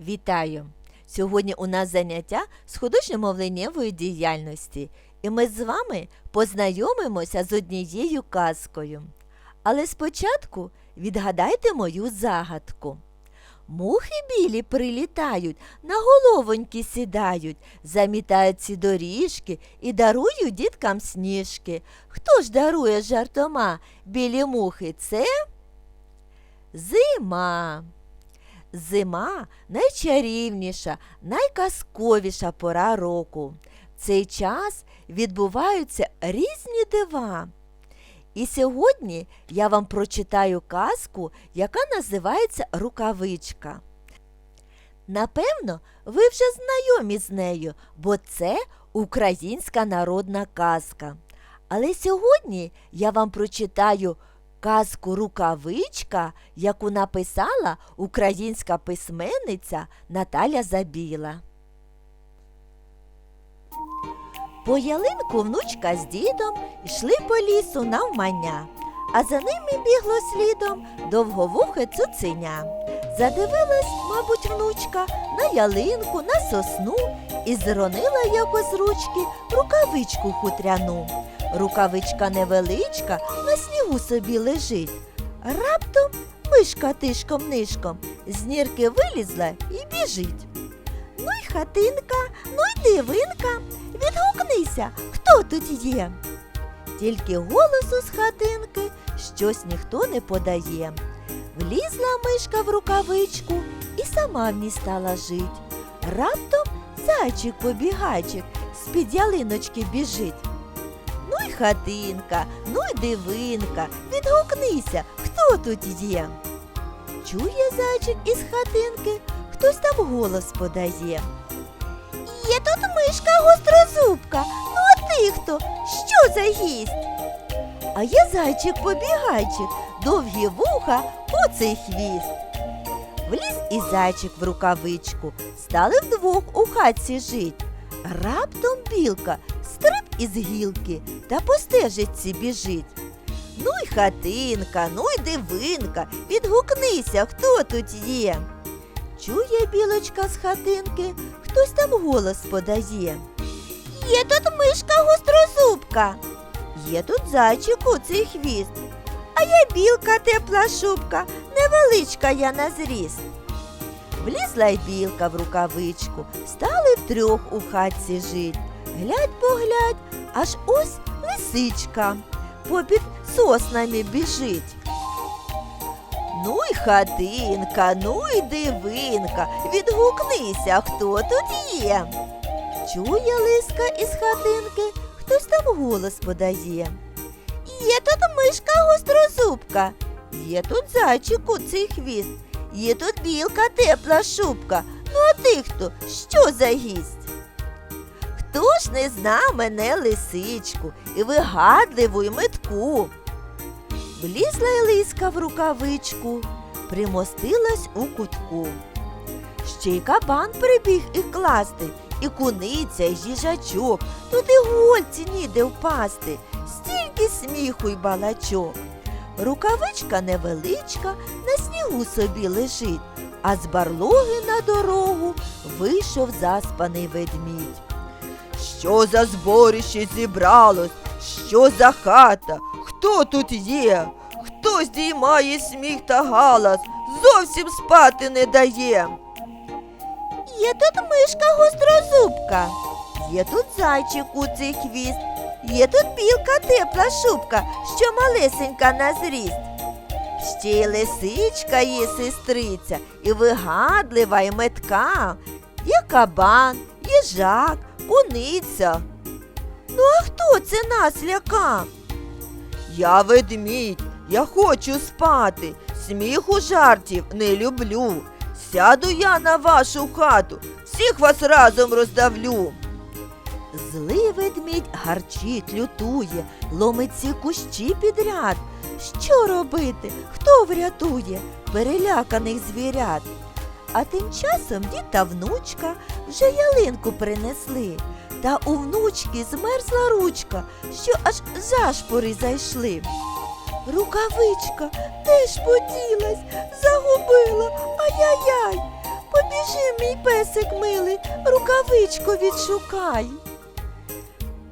Вітаю! Сьогодні у нас заняття з художньо-мовленнєвої діяльності, і ми з вами познайомимося з однією казкою. Але спочатку відгадайте мою загадку. Мухи білі прилітають, на головоньки сідають, замітають ці доріжки і дарують діткам сніжки. Хто ж дарує жартома білі мухи? Це зима. Зима найчарівніша, найказковіша пора року. В цей час відбуваються різні дива. І сьогодні я вам прочитаю казку, яка називається Рукавичка. Напевно, ви вже знайомі з нею, бо це українська народна казка. Але сьогодні я вам прочитаю казку Рукавичка, яку написала українська письменниця Наталя Забіла. По ялинку внучка з дідом йшли по лісу навмання, а за ними бігло слідом довговухе цуценя. Задивилась, мабуть, внучка на ялинку, на сосну і зронила якось з ручки рукавичку хутряну. Рукавичка невеличка на снігу собі лежить. Раптом мишка тишком нишком з нірки вилізла і біжить. Ну й хатинка, ну й дивинка, відгукнися, хто тут є. Тільки голосу з хатинки щось ніхто не подає. Влізла мишка в рукавичку і сама в ній стала жить. Раптом зайчик побігайчик з-під ялиночки біжить. Хатинка, ну й дивинка, відгукнися, хто тут є. Чує зайчик із хатинки, хтось там голос подає. Є тут мишка гострозубка, ну а ти хто? Що за гість? А я зайчик побігайчик, довгі вуха, оцей хвіст. Вліз і зайчик в рукавичку, стали вдвох у хатці жить. Раптом білка стриб із гілки та по стежиці біжить. Ну й хатинка, ну й дивинка, відгукнися, хто тут є. Чує білочка з хатинки, хтось там голос подає. Є тут мишка гострозубка. Є тут зайчику цей хвіст. А я білка тепла шубка, невеличка я на зріст. Влізла й білка в рукавичку, стали втрьох у хатці жить. Глядь поглядь, аж ось лисичка попід соснами біжить. Ну й хатинка, ну й дивинка, відгукнися, хто тут є. Чує лиска із хатинки, хтось там голос подає. Є тут мишка гострозубка, є тут зайчику цей хвіст, є тут білка тепла шубка. Ну а ти хто? Що за гість? Хто ж не зна мене лисичку і вигадливу й метку? Влізла й лиска в рукавичку, примостилась у кутку. Ще й кабан прибіг і класти, і куниця, і їжачок, тут і гольці ніде впасти, стільки сміху й балачок. Рукавичка невеличка на снігу собі лежить, а з барлоги на дорогу вийшов заспаний ведмідь. Що за зборище зібралось? Що за хата? Хто тут є? Хто здіймає сміх та галас, зовсім спати не дає. Є тут мишка гострозубка, є тут зайчик у цей хвіст, є тут білка тепла шубка, що малесенька на зріст. Ще й лисичка є сестриця, і вигадлива, і метка, є кабан, їжак, куниця. Ну, а хто це нас лякав? Я ведмідь, я хочу спати, сміху жартів не люблю. Сяду я на вашу хату, всіх вас разом роздавлю. Злий ведмідь гарчить, лютує, ломить ці кущі підряд. Що робити? Хто врятує переляканих звірят? А тим часом дід та внучка вже ялинку принесли. Та у внучки змерзла ручка, що аж зашпори зайшли. Рукавичка теж поділась, загубила, ай-яй-яй. Побіжи, мій песик милий, рукавичку відшукай.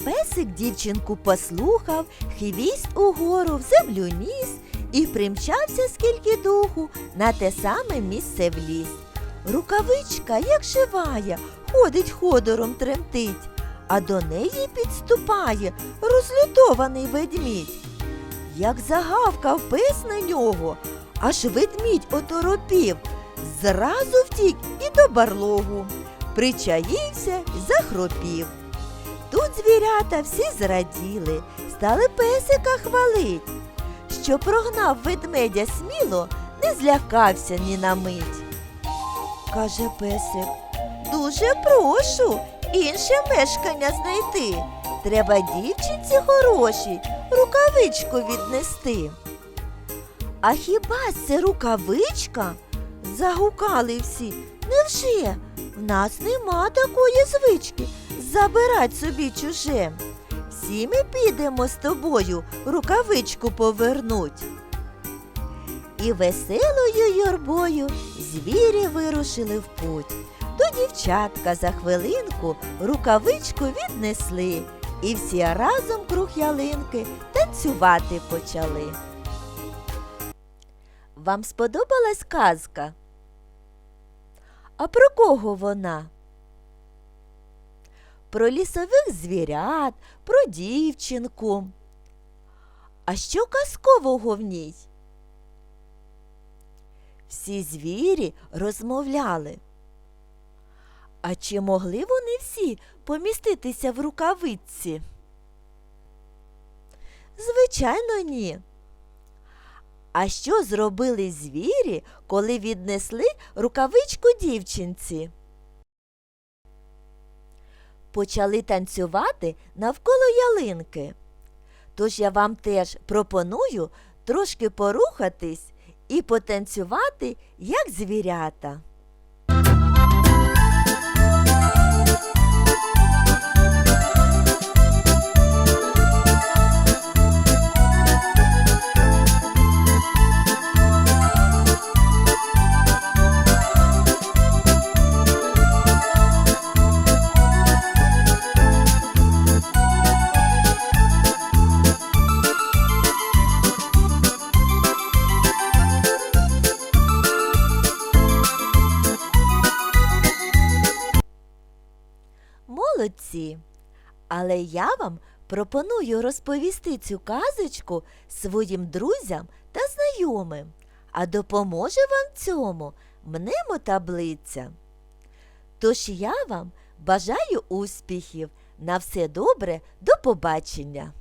Песик дівчинку послухав, хвіст угору в землю ніс і примчався скільки духу на те саме місце в ліс. Рукавичка, як живая, ходить ходором тремтить, а до неї підступає розлютований ведмідь. Як загавкав пес на нього, аж ведмідь оторопів, зразу втік і до барлогу, причаївся й захропів. Тут звірята всі зраділи, стали песика хвалить, що прогнав ведмедя сміло, не злякався ні на мить. Каже песик, дуже прошу інше мешкання знайти. Треба дівчинці хорошій рукавичку віднести. А хіба це рукавичка? Загукали всі. Невже? В нас нема такої звички забирать собі чуже. Всі ми підемо з тобою рукавичку повернуть. І веселою юрбою звірі вирушили в путь. До дівчатка за хвилинку рукавичку віднесли, і всі разом круг ялинки танцювати почали. Вам сподобалась казка? А про кого вона? Про лісових звірят, про дівчинку. А що казкового в ній? Всі звірі розмовляли. А чи могли вони всі поміститися в рукавичці? Звичайно, ні. А що зробили звірі, коли віднесли рукавичку дівчинці? Почали танцювати навколо ялинки. Тож я вам теж пропоную трошки порухатись і потанцювати, як звірята. Молодці! Але я вам пропоную розповісти цю казочку своїм друзям та знайомим, а допоможе вам цьому цьому мнемотаблиця. Тож я вам бажаю успіхів. На все добре, до побачення!